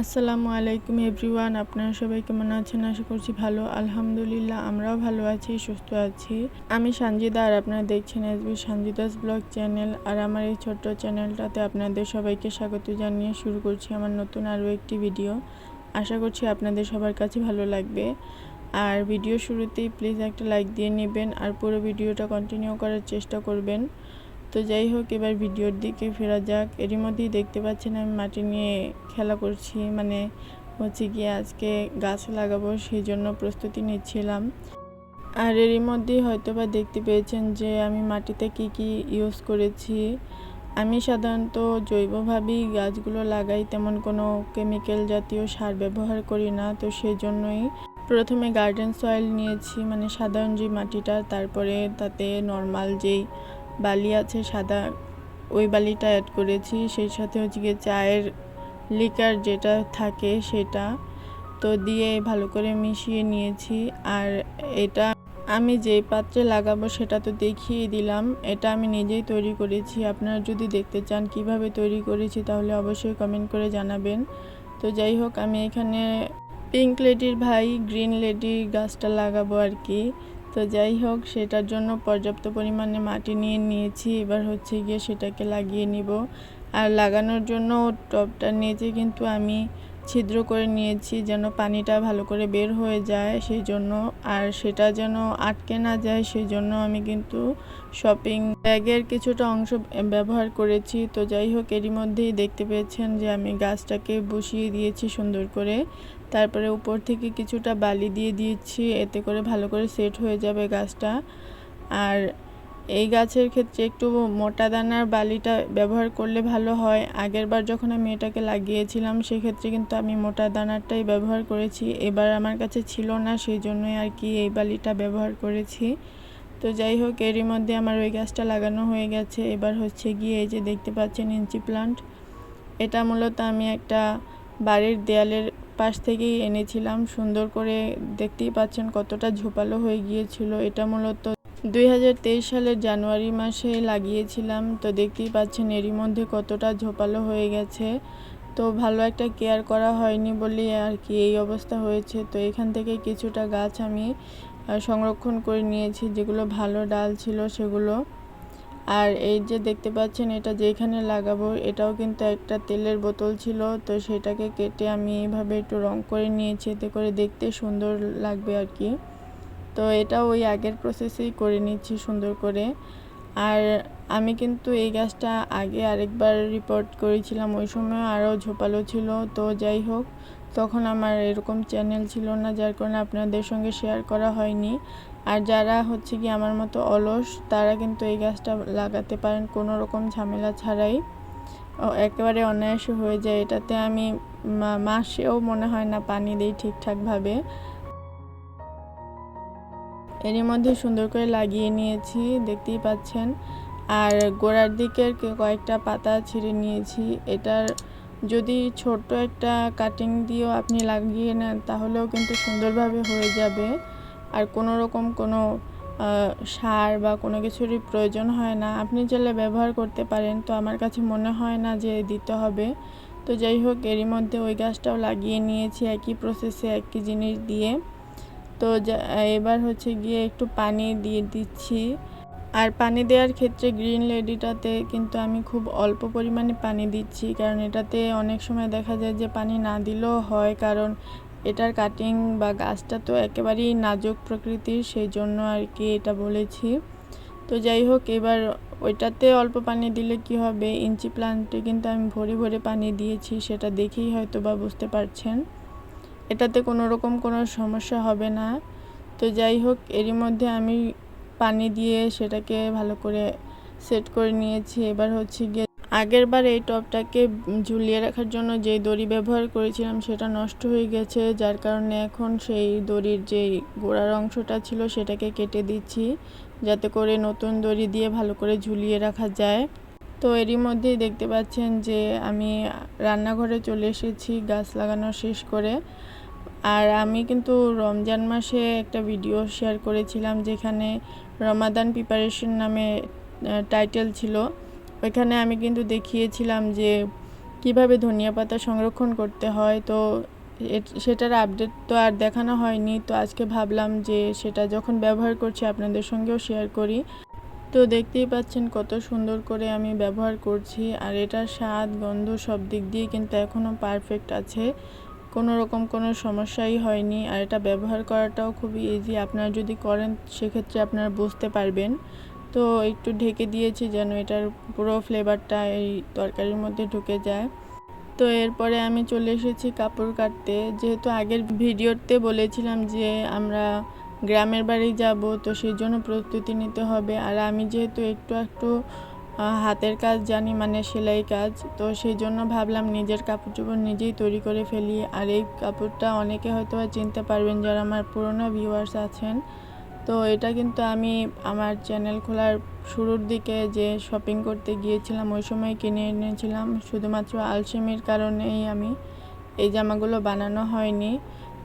আসসালামু আলাইকুম এভরিওয়ান, আপনারা সবাই কেমন আছেন? আশা করছি ভালো, আলহামদুলিল্লাহ আমরাও ভালো আছি, সুস্থ আছি। আমি সঞ্জিদা আর আপনারা দেখছেন এসবি সঞ্জিদাস ব্লগ চ্যানেল। আর আমার এই ছোট্ট চ্যানেলটাতে আপনাদের সবাইকে স্বাগত জানিয়ে শুরু করছি আমার নতুন আরও একটি ভিডিও। আশা করছি আপনাদের সবার কাছে ভালো লাগবে। আর ভিডিও শুরুতেই প্লিজ একটা লাইক দিয়ে নেবেন আর পুরো ভিডিওটা কন্টিনিউ করার চেষ্টা করবেন। তো যাই হোক, এবার ভিডিওর দিকে ফেরা যাক। এরই মধ্যেই দেখতে পাচ্ছেন আমি মাটি নিয়ে খেলা করছি। মানে হচ্ছে গিয়ে আজকে গাছ লাগাবো সেই জন্য প্রস্তুতি নিচ্ছিলাম। আর এরই মধ্যেই হয়তো বা দেখতে পেয়েছেন যে আমি মাটিতে কি কি ইউজ করেছি। আমি সাধারণত জৈবভাবেই গাছগুলো লাগাই, তেমন কোনো কেমিক্যাল জাতীয় সার ব্যবহার করি না। তো সেই জন্যই প্রথমে গার্ডেন সয়েল নিয়েছি। মানে সাধারণ যে মাটিটা, তারপরে তাতে নর্মাল যেই বালি আছে, সাদা ওই বালিটা অ্যাড করেছি। সেই সাথে হচ্ছে গিয়ে চায়ের লিকার যেটা থাকে সেটা। তো দিয়ে ভালো করে মিশিয়ে নিয়েছি। আর এটা আমি যেই পাত্রে লাগাবো সেটা তো দেখিয়ে দিলাম। এটা আমি নিজেই তৈরি করেছি। আপনারা যদি দেখতে চান কীভাবে তৈরি করেছি তাহলে অবশ্যই কমেন্ট করে জানাবেন। তো যাই হোক, আমি এখানে পিঙ্ক লেডির ভাই গ্রিন লেডির গাছটা লাগাবো আর কি। তো যাই হোক, সেটার জন্য পর্যাপ্ত পরিমাণে মাটি নিয়ে নিয়েছি। এবার হচ্ছে গিয়ে সেটাকে লাগিয়ে নিব। আর লাগানোর জন্য টবটার নিচে কিন্তু আমি ছিদ্র করে নিয়েছি যেন পানিটা ভালো করে বের হয়ে যায় সেই জন্য। আর সেটা যেন আটকে না যায় সেই জন্য আমি কিন্তু শপিং ব্যাগের কিছুটা অংশ ব্যবহার করেছি। তো যাই হোক, এরই মধ্যেই দেখতে পেয়েছেন যে আমি গাছটাকে বসিয়ে দিয়েছি সুন্দর করে। তারপরে উপর থেকে কিছুটা বালি দিয়ে দিয়েছি, এতে করে ভালো করে সেট হয়ে যাবে গাছটা। আর এই গাছের ক্ষেত্রে একটু মোটা দানার বালিটা ব্যবহার করলে ভালো হয়। আগের বার যখন আমি এটাকে লাগিয়েছিলাম, সেক্ষেত্রে কিন্তু আমি মোটা দানারটাই ব্যবহার করেছি। এবার আমার কাছে ছিল না সেই জন্যই আর কি এই বালিটা ব্যবহার করেছি। তো যাই হোক, এরই মধ্যে আমার ওই গাছটা লাগানো হয়ে গেছে। এবার হচ্ছে গিয়ে এই যে দেখতে পাচ্ছেন ইঞ্চি প্লান্ট, এটা মূলত আমি একটা বাড়ির দেয়ালের পাশ থেকেই এনেছিলাম। সুন্দর করে দেখতেই পাচ্ছেন কতটা ঝোপালো হয়ে গিয়েছিল। এটা মূলত দুই হাজার তেইশ সালের জানুয়ারি মাসে লাগিয়েছিলাম, তো দেখতেই পাচ্ছেন এরই মধ্যে কতটা ঝোপালো হয়ে গেছে। তো ভালো একটা কেয়ার করা হয়নি বলে আর কি এই অবস্থা হয়েছে। তো এখান থেকে কিছুটা গাছ আমি সংরক্ষণ করে নিয়েছি, যেগুলো ভালো ডাল ছিল সেগুলো। আর এই যে দেখতে পাচ্ছেন এটা যেখানে লাগাবো, এটাও কিন্তু একটা তেলের বোতল ছিল, তো সেটাকে কেটে আমি এইভাবে একটু রং করে নিয়েছি, এতে করে দেখতে সুন্দর লাগবে আর কি। তো এটা ওই আগের প্রসেসেই করে নিচ্ছি সুন্দর করে। আর আমি কিন্তু এই গাছটা আগে আরেকবার রিপোর্ট করেছিলাম, ওই সময় আরও ঝোপালো ছিল। তো যাই হোক, তখন আমার এরকম চ্যানেল ছিল না, যার কারণে আপনাদের সঙ্গে শেয়ার করা হয়নি। আর যারা হচ্ছে কি আমার মতো অলস, তারা কিন্তু এই গাছটা লাগাতে পারেন কোনো রকম ঝামেলা ছাড়াই। একেবারে অনায়াসে হয়ে যায়। এটাতে আমি মাসেও মনে হয় না পানি দিই ঠিকঠাকভাবে। এরই মধ্যে সুন্দর করে লাগিয়ে নিয়েছি, দেখতেই পাচ্ছেন। আর গোড়ার দিকের কয়েকটা পাতা ছিঁড়ে নিয়েছি। এটার যদি ছোট্ট একটা কাটিং দিয়েও আপনি লাগিয়ে নেন, তাহলেও কিন্তু সুন্দরভাবে হয়ে যাবে। আর কোনো রকম কোনো সার বা কোনো কিছুরই প্রয়োজন হয় না। আপনি চাইলে ব্যবহার করতে পারেন। তো আমার কাছে মনে হয় না যে দিতে হবে। তো যাই হোক, এরই মধ্যে ওই গাছটাও লাগিয়ে নিয়েছি একই প্রসেসে একই জিনিস দিয়ে। তো এবার হচ্ছে গিয়ে একটু পানি দিয়ে দিচ্ছি। আর পানি দেওয়ার ক্ষেত্রে গ্রিন লেডিটাতে কিন্তু আমি খুব অল্প পরিমাণে পানি দিচ্ছি, কারণ এটাতে অনেক সময় দেখা যায় যে পানি না দিলেও হয়, কারণ এটার কাটিং বা গাছটা তো একেবারেই নাজুক প্রকৃতির, সেই জন্য আর কি এটা বলেছি। তো যাই হোক, এবার ওইটাতে অল্প পানি দিলে কি হবে? ইঞ্চি প্লান্টে কিন্তু আমি ভরে ভরে পানি দিয়েছি, সেটা দেখেই হয়তো বা বুঝতে পারছেন। এটাতে কোনো রকম কোনো সমস্যা হবে না। তো যাই হোক, এরই মধ্যে আমি পানি দিয়ে সেটাকে ভালো করে সেট করে নিয়েছি। এবার হচ্ছে গিয়ে আগের বার এই টপটাকে ঝুলিয়ে রাখার জন্য যে দড়ি ব্যবহার করেছিলাম সেটা নষ্ট হয়ে গেছে, যার কারণে এখন সেই দড়ির যে গোড়ার অংশটা ছিল সেটাকে কেটে দিচ্ছি, যাতে করে নতুন দড়ি দিয়ে ভালো করে ঝুলিয়ে রাখা যায়। তো এরই মধ্যেই দেখতে পাচ্ছেন যে আমি রান্নাঘরে চলে এসেছি গাছ লাগানো শেষ করে। আর আমি কিন্তু রমজান মাসে একটা ভিডিও শেয়ার করেছিলাম যেখানে রমাদান প্রিপারেশন নামে টাইটেল ছিল। ওইখানে আমি কিন্তু দেখিয়েছিলাম যে কীভাবে ধনিয়া পাতা সংরক্ষণ করতে হয়। তো সেটার আপডেট তো আর দেখানো হয়নি। তো আজকে ভাবলাম যে সেটা যখন ব্যবহার করছি আপনাদের সঙ্গেও শেয়ার করি। তো দেখতেই পাচ্ছেন কত সুন্দর করে আমি ব্যবহার করছি। আর এটার স্বাদ, গন্ধ সব দিক দিয়ে কিন্তু এখনও পারফেক্ট আছে। কোনো রকম কোনো সমস্যাই হয়নি আর এটা ব্যবহার করাটাও খুবই ইজি আপনারা যদি করেন, সেক্ষেত্রে আপনারা বুঝতে পারবেন। তো একটু ঢেকে দিয়েছি যেন এটার পুরো ফ্লেভারটা এই তরকারির মধ্যে ঢুকে যায়। তো এরপরে আমি চলে এসেছি কাপড় কাটতে। যেহেতু আগের ভিডিওতে বলেছিলাম যে আমরা গ্রামের বাড়ি যাব, তো সেই জন্য প্রস্তুতি নিতে হবে। আর আমি যেহেতু একটু একটু হাতের কাজ জানি মানে সেলাই কাজ। তো সেই জন্য ভাবলাম নিজের কাপড় চোপড় নিজেই তৈরি করে ফেলি। আর এই কাপড়টা অনেকে হয়তো চিনতে পারবেন যারা আমার পুরনো ভিউয়ার্স আছেন। তো এটা কিন্তু আমি আমার চ্যানেল খোলার শুরুর দিকে যে শপিং করতে গিয়েছিলাম, ওই সময় কিনে এনেছিলাম। শুধুমাত্র আলসেমির কারণেই আমি এই জামাগুলো বানানো হয়নি।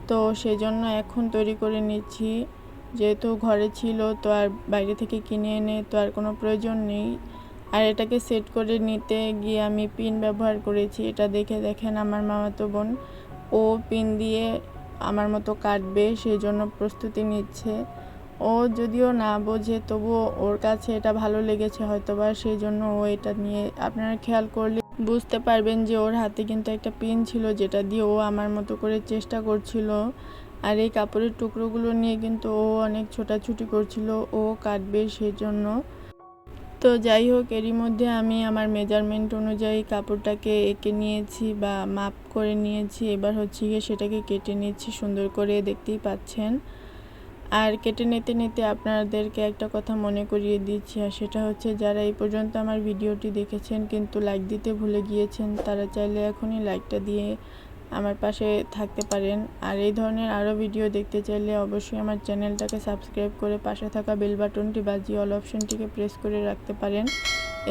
তো সেই জন্য এখন তৈরি করে নিচ্ছি। যেহেতু ঘরে ছিল, তো আর বাইরে থেকে কিনে এনে তো আর কোনো প্রয়োজন নেই। আর এটাকে সেট করে নিতে গিয়ে আমি পিন ব্যবহার করেছি। এটা দেখে দেখেন আমার মামাতো বোন, ও পিন দিয়ে আমার মতো কাটবে সেই জন্য প্রস্তুতি নিচ্ছে। ও যদিও না বোঝে, তবুও ওর কাছে এটা ভালো লেগেছে হয়তোবা সেই জন্য ও এটা নিয়ে আপনারা খেয়াল করলে বুঝতে পারবেন যে ওর হাতে কিন্তু একটা পিন ছিল যেটা দিয়ে ও আমার মতো করে চেষ্টা করছিল। আর এই কাপড়ের টুকরোগুলো নিয়ে কিন্তু ও অনেক ছোটাছুটি করছিল, ও কাটবে সেই জন্য তো যাই হোক, এরই মধ্যে আমি আমার মেজারমেন্ট অনুযায়ী কাপড়টাকে এঁকে নিয়েছি বা মাপ করে নিয়েছি। এবার হচ্ছে গিয়ে সেটাকে কেটে নিচ্ছি, সুন্দর করে দেখতেই পাচ্ছেন। আর কেটে নিতে নিতে আপনাদেরকে একটা কথা মনে করিয়ে দিচ্ছি, আর সেটা হচ্ছে যারা এই পর্যন্ত আমার ভিডিওটি দেখেছেন কিন্তু লাইক দিতে ভুলে গিয়েছেন, তারা চাইলে এখনই লাইকটা দিয়ে আমার পাশে থাকতে পারেন। আর এই ধরনের আরও ভিডিও দেখতে চাইলে অবশ্যই আমার চ্যানেলটাকে সাবস্ক্রাইব করে পাশে থাকা বেল বাটনটি বাজিয়ে অল অপশনটিকে প্রেস করে রাখতে পারেন।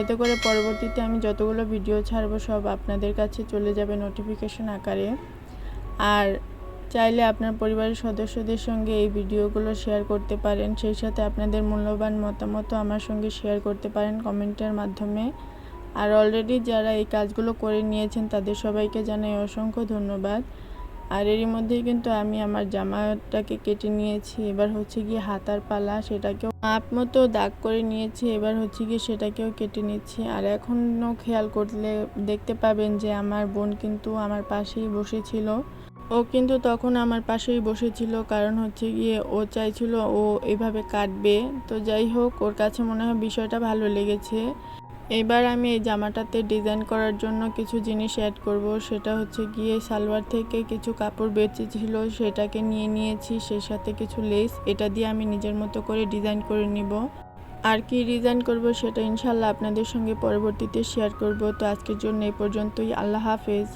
এতে করে পরবর্তীতে আমি যতগুলো ভিডিও ছাড়বো সব আপনাদের কাছে চলে যাবে নোটিফিকেশন আকারে। আর চাইলে আপনার পরিবারের সদস্যদের সঙ্গে এই ভিডিওগুলো শেয়ার করতে পারেন। সেই সাথে আপনাদের মূল্যবান মতামতও আমার সঙ্গে শেয়ার করতে পারেন কমেন্টের মাধ্যমে। আর অলরেডি যারা এই কাজগুলো করে নিয়েছেন, তাদের সবাইকে জানাই অসংখ্য ধন্যবাদ। আর এরই মধ্যেই কিন্তু আমি আমার জামাটাকে কেটে নিয়েছি। এবার হচ্ছে গিয়ে হাতার পালা, সেটাকেও মাপ মতো দাগ করে নিয়েছি। এবার হচ্ছে গিয়ে সেটাকেও কেটে নিচ্ছি। আর এখনও খেয়াল করলে দেখতে পাবেন যে আমার বোন কিন্তু আমার পাশেই বসেছিল। ও কিন্তু তখন আমার পাশেই বসেছিল, কারণ হচ্ছে গিয়ে ও চাইছিল ও এভাবে কাটবে। তো যাই হোক, ওর কাছে মনে হয় বিষয়টা ভালো লেগেছে। এবার আমি এই জামাটাতে ডিজাইন করার জন্য কিছু জিনিস অ্যাড করব। সেটা হচ্ছে গিয়ে সালোয়ার থেকে কিছু কাপড় বেঁচেছিল সেটাকে নিয়ে নিয়েছি সেই সাথে কিছু লেস এটা দিয়ে আমি নিজের মতো করে ডিজাইন করে নিব। আর কি ডিজাইন করব সেটা ইনশাল্লাহ আপনাদের সঙ্গে পরবর্তীতে শেয়ার করব। তো আজকের জন্য এই পর্যন্তই, আল্লাহ হাফেজ।